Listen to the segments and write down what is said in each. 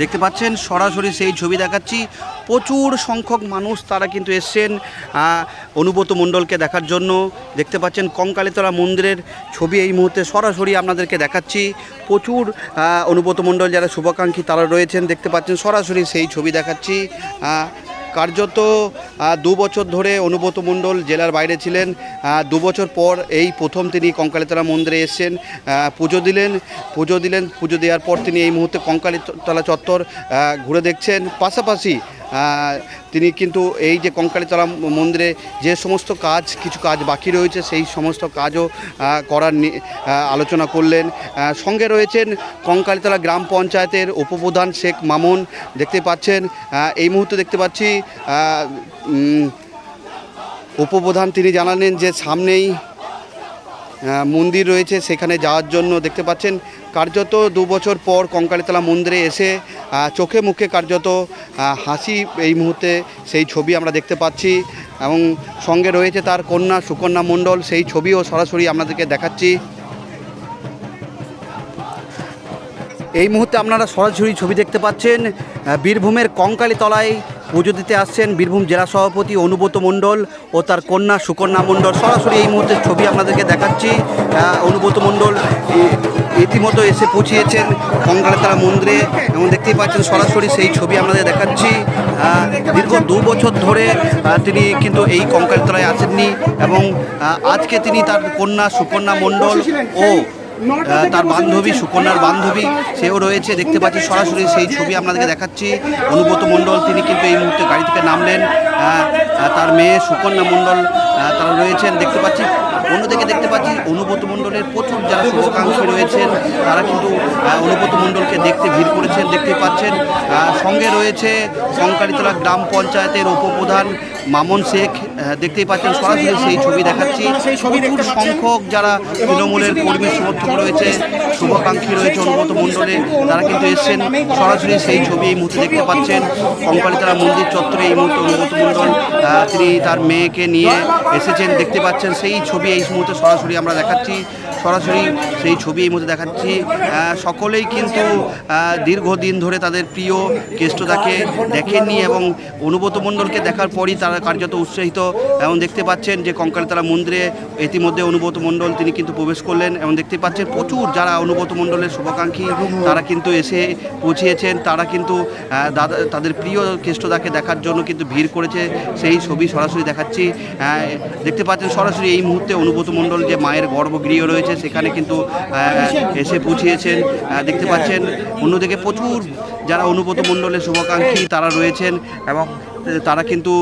দেখতে পাচ্ছেন, সরাসরি সেই ছবি দেখাচ্ছি। প্রচুর সংখ্যক মানুষ তারা কিন্তু এসছেন অনুব্রত মণ্ডলকে দেখার জন্য। দেখতে পাচ্ছেন কঙ্কালীতলা মন্দিরের ছবি এই মুহূর্তে সরাসরি আপনাদেরকে দেখাচ্ছি। প্রচুর অনুব্রত মণ্ডল যারা শুভাকাঙ্ক্ষী তারা রয়েছেন, দেখতে পাচ্ছেন সরাসরি সেই ছবি দেখাচ্ছি। কার্যত দু বছর ধরে অনুব্রত মণ্ডল জেলার বাইরে ছিলেন। দু বছর পর এই প্রথম তিনি কঙ্কালীতলা মন্দিরে এসছেন। পুজো দিলেন পুজো দিলেন, পুজো দেওয়ার পর তিনি এই মুহূর্তে কঙ্কালীতলা চত্বর ঘুরে দেখছেন। পাশাপাশি তিনি কিন্তু এই যে কঙ্কালীতলা মন্দিরে যে সমস্ত কাজ, কিছু কাজ বাকি রয়েছে, সেই সমস্ত কাজও করার আলোচনা করলেন। সঙ্গে রয়েছেন কঙ্কালীতলা গ্রাম পঞ্চায়েতের উপপ্রধান শেখ মামুন। দেখতে পাচ্ছেন এই মুহূর্তে দেখতে পাচ্ছি উপপ্রধান তিনি জানালেন যে সামনেই মন্দির রয়েছে, সেখানে যাওয়ার জন্য দেখতে পাচ্ছেন, কার্যত দু বছর পর কঙ্কালীতলা মন্দিরে এসে চোখে মুখে কার্যত হাসি এই মুহূর্তে সেই ছবি আমরা দেখতে পাচ্ছি এবং সঙ্গে রয়েছে তার কন্যা সুকন্যা মণ্ডল, সেই ছবিও সরাসরি আপনাদেরকে দেখাচ্ছি। এই মুহূর্তে আপনারা সরাসরি ছবি দেখতে পাচ্ছেন বীরভূমের কঙ্কালীতলায় পুজো দিতে আসছেন বীরভূম জেলা সভাপতি অনুব্রত মণ্ডল ও তার কন্যা সুকন্যা মণ্ডল। সরাসরি এই মুহূর্তে ছবি আপনাদেরকে দেখাচ্ছি। অনুব্রত মণ্ডল ইতিমতো এসে পৌঁছিয়েছেন কঙ্কালীতলা মন্দিরে। এবং দেখতেই পাচ্ছেন সরাসরি সেই ছবি আপনাদের দেখাচ্ছি। দীর্ঘ দু বছর ধরে তিনি কিন্তু এই কঙ্কালীতলায় আসেননি এবং আজকে তিনি তার কন্যা সুকন্যা মণ্ডল ও তার বান্ধবী সুকন্যার বান্ধবী সেও রয়েছে দেখতে পাচ্ছি সরাসরি সেই ছবি আপনাদেরকে দেখাচ্ছি। অনুব্রত মণ্ডল তিনি কিন্তু এই মুহূর্তে গাড়ি থেকে নামলেন। তার মেয়ে সুকন্যা মণ্ডল তারা রয়েছেন দেখতে পাচ্ছি অন্যদিকে দেখতে পাচ্ছি অনুব্রত মণ্ডলের প্রচুর যারা শুভাকাঙ্ক্ষী রয়েছেন তারা কিন্তু অনুব্রত মণ্ডলকে দেখতে ভিড় করেছেন দেখতে পাচ্ছেন। সঙ্গে রয়েছে শঙ্কারিতলা গ্রাম পঞ্চায়েতের উপপ্রধান মামন শেখ দেখতেই পাচ্ছেন সরাসরি সেই ছবি দেখাচ্ছি। প্রচুর সংখ্যক যারা তৃণমূলের কর্মী সমর্থক রয়েছে, শুভাকাঙ্ক্ষী রয়েছে অনুব্রত মণ্ডলে, তারা কিন্তু এসছেন সরাসরি সেই ছবি এই মুহূর্তে দেখতে পাচ্ছেন। কঙ্কালীতলা মন্দির চত্বরে এই মুহূর্তে অনুব্রত মণ্ডল তিনি তার মেয়েকে নিয়ে এসেছেন, দেখতে পাচ্ছেন। সেই ছবি এই মুহূর্তে সরাসরি আমরা দেখাচ্ছি। সরাসরি সেই ছবি এই মধ্যে দেখাচ্ছি। সকলেই কিন্তু দীর্ঘদিন ধরে তাদের প্রিয় কেষ্টদাকে দেখেননি এবং অনুব্রত মণ্ডলকে দেখার পরই তারা কার্যত উৎসাহিত। এবং দেখতে পাচ্ছেন যে কঙ্কালীতলা মন্দিরে ইতিমধ্যে অনুব্রত মণ্ডল তিনি কিন্তু প্রবেশ করলেন এবং দেখতে পাচ্ছেন প্রচুর যারা অনুব্রত মণ্ডলের শুভাকাঙ্ক্ষী, তারা কিন্তু এসে পৌঁছিয়েছেন। তারা কিন্তু দাদা, তাদের প্রিয় কেষ্টদাকে দেখার জন্য কিন্তু ভিড় করেছে। সেই ছবি সরাসরি দেখাচ্ছি। দেখতে পাচ্ছেন সরাসরি এই মুহূর্তে অনুব্রত মণ্ডল যে মায়ের গর্ভগৃহ রয়েছে সেখানে কিন্তু এসে পৌঁছিয়েছেন। দেখতে পাচ্ছেন, অন্যদিকে প্রচুর যারা অনুব্রত মণ্ডলের শুভাকাঙ্ক্ষী তারা রয়েছেন এবং তারা কিন্তু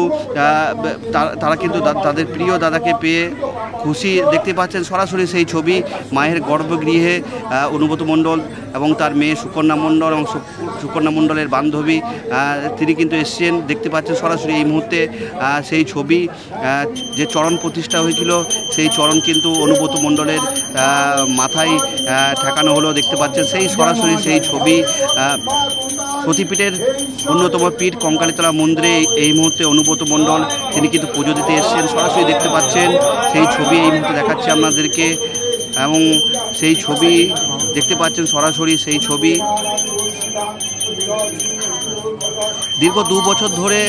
তারা কিন্তু তাদের প্রিয় দাদাকে পেয়ে খুশি দেখতে পাচ্ছেন। সরাসরি সেই ছবি, মায়ের গর্ভগৃহে অনুব্রত মণ্ডল এবং তার মেয়ে সুকন্যা মণ্ডল এবং সুকন্যা মণ্ডলের বান্ধবী তিনি কিন্তু এসছেন, দেখতে পাচ্ছেন সরাসরি এই মুহূর্তে সেই ছবি যে চরণ প্রতিষ্ঠা হয়েছিল, সেই চরণ কিন্তু অনুব্রত মণ্ডলের মাথায় ঠেকানো হলো, দেখতে পাচ্ছেন। সেই সরাসরি সেই ছবি সতীপীঠের অন্যতম পীঠ কঙ্কালীতলা মন্দিরে এই মুহূর্তে অনুব্রত মণ্ডল, তিনি কিন্তু পুজো দিতে এসেছেন। সরাসরি দেখতে পাচ্ছেন, সেই ছবি এই মুহূর্তে দেখাচ্ছে আপনাদেরকে। এবং সেই ছবি দেখতে পাচ্ছেন সরাসরি সেই ছবি। দীর্ঘ দু বছর ধরে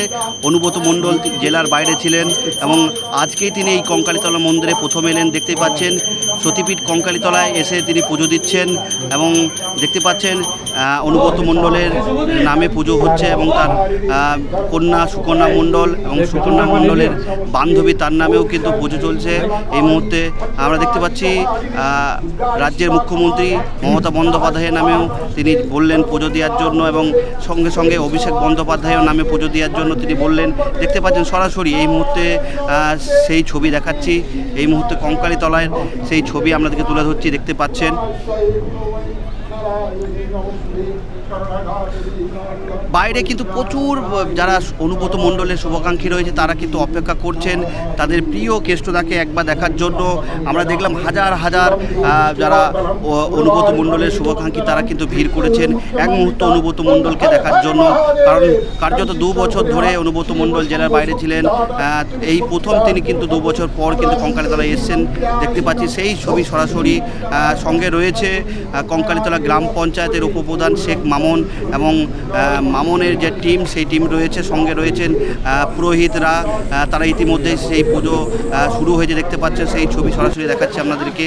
অনুব্রত মণ্ডল জেলার বাইরে ছিলেন এবং আজকেই তিনি এই কঙ্কালীতলা মন্দিরে প্রথম এলেন। দেখতে পাচ্ছেন সতীপীঠ কঙ্কালীতলায় এসে তিনি পুজো দিচ্ছেন এবং দেখতে পাচ্ছেন অনুব্রত মণ্ডলের নামে পুজো হচ্ছে এবং তার কন্যা সুকন্যা মণ্ডল এবং সুকন্যা মণ্ডলের বান্ধবী তার নামেও কিন্তু পুজো চলছে। এই মুহূর্তে আমরা দেখতে পাচ্ছি রাজ্যের মুখ্যমন্ত্রী মমতা বন্দ্যোপাধ্যায়ের নামেও তিনি বললেন পুজো দেওয়ার জন্য এবং সঙ্গে সঙ্গে অভিষেক বন্দ্যোপাধ্যায়ের নামে পুজো দেওয়ার জন্য তিনি বললেন। দেখতে পাচ্ছেন সরাসরি এই মুহূর্তে সেই ছবি দেখাচ্ছি। এই মুহূর্তে কঙ্কালীতলায় সেই ছবি আপনাদেরকে তুলে ধরছি দেখতে পাচ্ছেন। বাইরে কিন্তু প্রচুর যারা অনুব্রত মণ্ডলের শুভাকাঙ্ক্ষী রয়েছে, তারা কিন্তু অপেক্ষা করছেন তাদের প্রিয় কেষ্টদাকে একবার দেখার জন্য। আমরা দেখলাম হাজার হাজার যারা অনুব্রত মণ্ডলের শুভাকাঙ্ক্ষী, তারা কিন্তু ভিড় করেছেন এক মুহূর্ত অনুব্রত মণ্ডলকে দেখার জন্য। কারণ কার্যত দু বছর ধরে অনুব্রত মণ্ডল জেলার বাইরে ছিলেন এই প্রথম তিনি কিন্তু দু বছর পর কিন্তু কঙ্কালীতলায় এসছেন, দেখতে পাচ্ছি। সেই ছবি সরাসরি সঙ্গে রয়েছে কঙ্কালীতলা গ্রাম পঞ্চায়েতের উপপ্রধান শেখ মামন এবং মামুনের যে টিম, সেই টিম রয়েছে, সঙ্গে রয়েছেন পুরোহিতরা তারা ইতিমধ্যে সেই পুজো শুরু হয়েছে, দেখতে পাচ্ছেন, সেই ছবি সরাসরি দেখাচ্ছে আপনাদেরকে।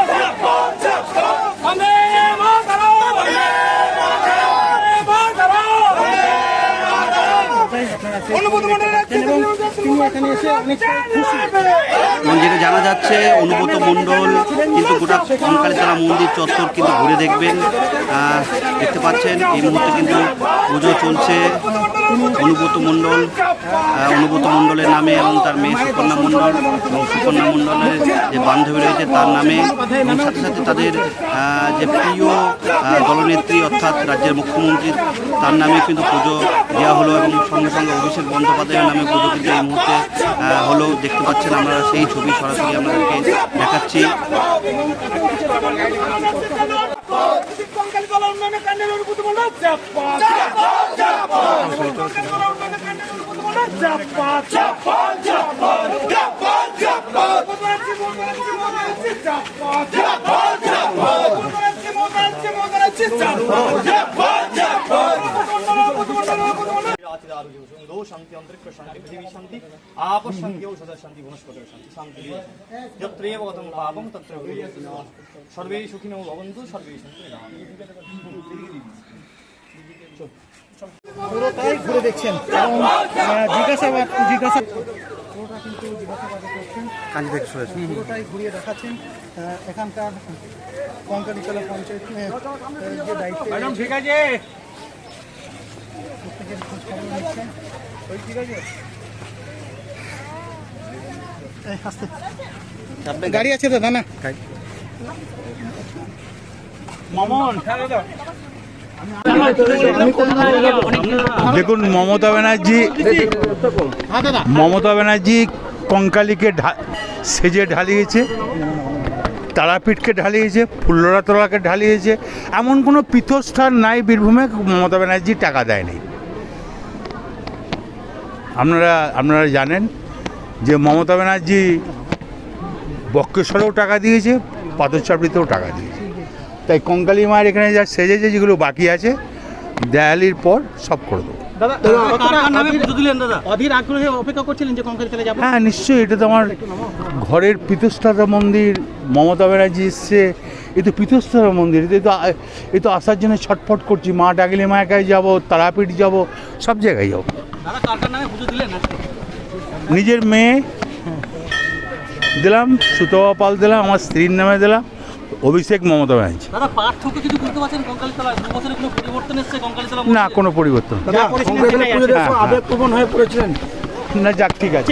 যেটা জানা যাচ্ছে, অনুব্রত মণ্ডল কিন্তু গোটা তারা মন্দির চত্বর কিন্তু ঘুরে দেখবেন। দেখতে পাচ্ছেন, এই মুহূর্তে কিন্তু পুজো চলছে। অনুব্রত মণ্ডল অনুব্রত মণ্ডলের নামে এবং তার মেয়ে সুকন্যা মণ্ডল এবং সুকন্যা মণ্ডলের যে বান্ধবী রয়েছে তার নামে এবং সাথে সাথে তাদের যে প্রিয় দলনেত্রী অর্থাৎ রাজ্যের মুখ্যমন্ত্রী তার নামে কিন্তু পুজো দেওয়া হলো এবং সঙ্গে সঙ্গে অভিষেক বন্দ্যোপাধ্যায়ের নামে পুজো কিন্তু এই মুহূর্তে হলো দেখতে পাচ্ছেন আমরা সেই ছবি সরাসরি আপনাদেরকে দেখাচ্ছি মানে শান্তি অন্তরিক্ষ শান্তি পৃথিবী শান্তি আপ শান্তি ঔষধ শান্তি বনস্পত শান্তি শান্তি যত্রেব কথম লাভম তত্র সর্বে সুখিনৌ ভবন্তু শান্তি রাস্তায় ঘুরে দেখছেন। এবং জিজ্ঞাসাবাদ জিজ্ঞাসা পুরোটা কিন্তু জিজ্ঞাসাবাদ করছেন পুরোটাই ঘুরিয়ে দেখাচ্ছেন। এখানকার কঙ্কালীতলা পঞ্চায়েত যে দায়িত্ব ঠিক আছে। প্রত্যেকের খোঁজ খবর নিচ্ছেন ওই ঠিক আছে গাড়ি আছে তো। না মামন দেখুন, মমতা ব্যানার্জি মমতা ব্যানার্জি কঙ্কালীকে সেজে ঢালিয়েছে, তারাপীঠকে ঢালিয়েছে, ফুল্লরাতলাকে ঢালিয়েছে, এমন কোনো পীঠস্থান নাই বীরভূমে, মমতা ব্যানার্জি টাকা দেয়নি। আপনারা আপনারা জানেন যে মমতা ব্যানার্জি বক্রেশ্বরেও টাকা দিয়েছে পাথরচাপড়িতেও টাকা দিয়েছে। তাই কঙ্কালী মায়ের এখানে যা সেজেছে যেগুলো বাকি আছে দেয়ালির পর সব করে দেবো। অপেক্ষা করছিলেন যে কঙ্কালীতলা যাব। হ্যাঁ নিশ্চয়ই এটা তো আমার ঘরের পীতস্তারা মন্দির মমতা ব্যানার্জি এসছে এ তো পীতস্তারা মন্দির এ তো এ তো আসার জন্য ছটফট করছি মা ডাকলে মায়াকায় যাব তারাপীঠ যাব সব জায়গায় যাব। নিজের মেয়ে দিলাম সুতবা পাল দিলাম আমার স্ত্রীর নামে দিলাম অভিষেক মমতা ব্যানার্জি। না কোনো পরিবর্তন। হ্যাঁ, না যাক ঠিক আছে।